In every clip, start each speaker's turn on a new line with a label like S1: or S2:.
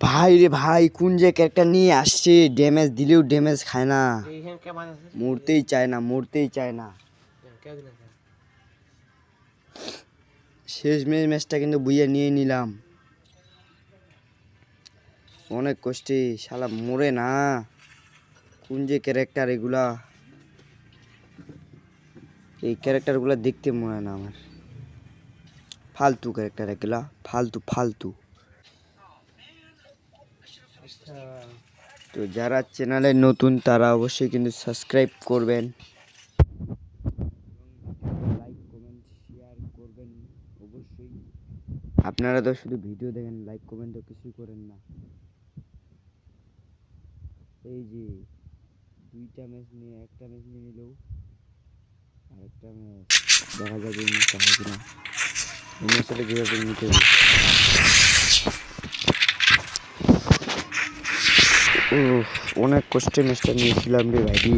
S1: ভাই রে ভাই, কোন যে ক্যারেক্টার নিয়ে আসছে? ড্যামেজ দিলেও ড্যামেজ খায় না। মরতেই চায় না, মরতেই চায় না। শেষ ম্যাচ ম্যাচটা কিন্তু বুইয়ে নিয়ে নিলাম। অনেক কষ্টে, শালা মরে না। কোন যে ক্যারেক্টার এগুলা। এই ক্যারেক্টারগুলো দেখতে মনে না আমার। ফালতু ক্যারেক্টার এগুলা, ফালতু ফালতু। তো যারা চ্যানেলে নতুন, তারা অবশ্যই কিন্তু সাবস্ক্রাইব করবেন। লাইক, কমেন্ট শেয়ার করবেন অবশ্যই। আপনারা তো শুধু ভিডিও দেখেন, লাইক, কমেন্ট কিছুই করেন না। এই যে দুইটা ম্যাচ নিয়ে, একটা ম্যাচ নিয়ে নিলেও আরেকটা ম্যাচ দেখা যাবে কিনা। এই ম্যাচটা যেভাবে নিতে উফ, অনেক কষ্টে ম্যাচটা নিয়েছিলাম রে ভাইটি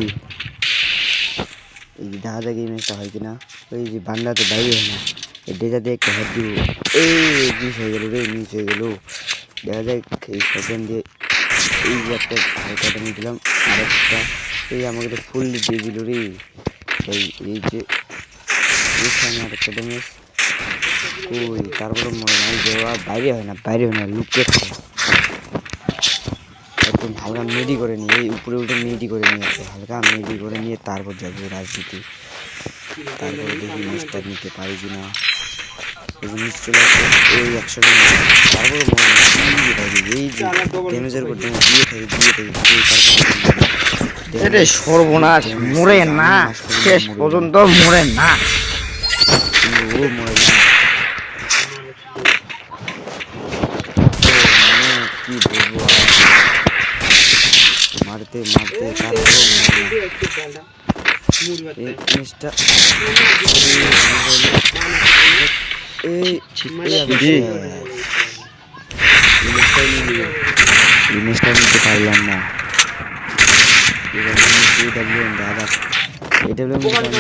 S1: এই যে যাক এই ম্যাচটা হয় কিনা? ওই যে বান্ডা তো বাইরে হয় না। ডেজা দিয়ে একটা হেড দিব এই মিস হয়ে গেল রে মিস হয়ে গেল। দেখা যাক এই সেকেন্ড দিয়ে এই যে একটা হালকাটা নিয়ে দিলাম আর একটা এই আমাকে তো ফুল দিয়ে দিল রে। এই এই যে এইখানে আর একটা ড্যামেজ ওই তারপরে মনে হয় যে ও বাইরে হয় না বাইরে হয় না লুকিয়ে একদম হালকা মেডি করে নিয়ে এই উপরে উঠে মেডি করে নিয়ে আসে হালকা মেডি করে নিয়ে তারপর যাবে রাজনীতি। তারপরে দেখি ম্যাচটা নিতে পারি কি না এই চলে এই একশো তারপরে মনে এই যে ভাই, এই যে ড্যামেজের উপর ড্যামেজ দিয়ে থাকে দিয়ে থাকে তারপরে
S2: সর্বনাশ মরে না শেষ পর্যন্ত মরে না।
S1: ও মরে না ও মানে কি বলব আর মারতে মারতে এই জিনিসটা এই জিনিসটা নিতে পারলাম না।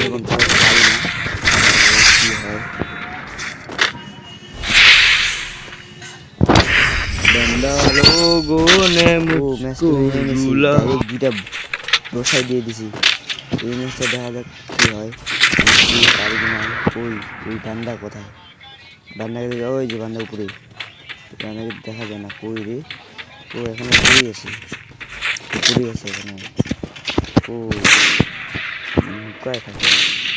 S1: এখন পারি না। দুটা বসাই দিয়ে দিছি। এই ম্যাচটা দেখা যাক কি হয়। পারি কিনা ওই ওই বান্দা কোথায়? বান্দাকে ওই যে বান্দা উপরে। বান্দাকে দেখা যায় না কই রে। ও এখানে উপরেই আছে। উপরেই আছে এখানে। ও কয় থাকে।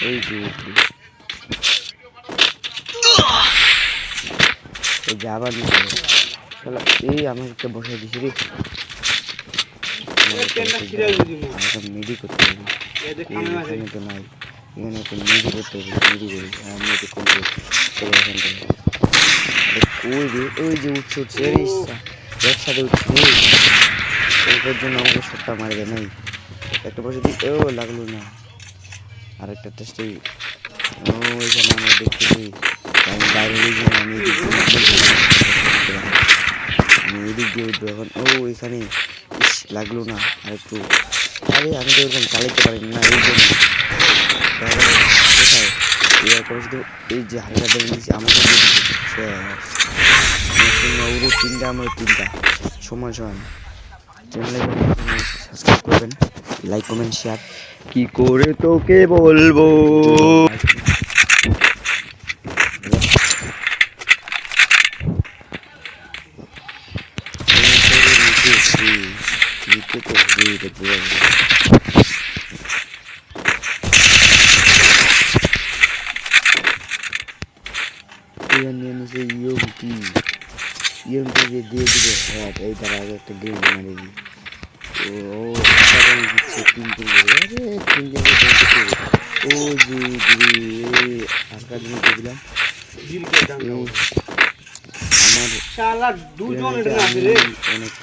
S1: ওই যে উপরে। এই যে আবার শালা, এই আমাকে বসাই দিছি রে মেডি করতে হবে। এই এখানে তো নাই। এখানে তো মেডি করতে হবে মেডি করি। আমি তো করব। চলো এখান থেকে। আরে রে? ওই যে উঠছে উঠছে। একসাথে উঠছে। এরপর জন্য আমাকে সবটা মারবে নাই। একটা বসে দিই ও লাগল না। আরেকটা টেস্টে ও এখানে আমরা দেখতেছি। আমি বাইরে আমি এদিক দিয়ে উঠবো। আমি এদিক দিয়ে উঠবো এখন ও এখানে লাগল না আর একটু। আরে আমি তো এরকম চালাইতে পারি না এই জন্য। কোথায়? এবার করে শুধু এই যে হালকা দেখে দিয়েছি আমাকে দিয়ে দিচ্ছি শেষ তিনটা আমার তিনটা। সমান সমান। চ্যানেলে সাবস্ক্রাইব করবেন লাইক কমেন্ট শেয়ার কি করে তোকে বলব? নিতে তো হবেই রে পুরো এবার নিয়ে নিছে ইয়মটি ইয়মটি যে দিয়ে দিবে হ্যাঁ এই তার আগে একটা গেম মারি দিই ও ও দিচ্ছে তিন তিন আরে তিন তিন ও জি এই হালকা দিয়ে দিলাম আমার
S3: শালা দুজন এটা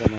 S3: না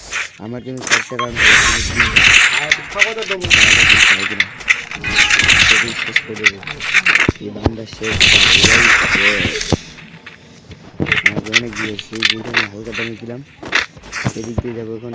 S1: আমার কিন্তু চারটে রাউন্ড অনেক যেখানে হালকা দামে ছিলাম সেদিক দিয়ে যাব এখন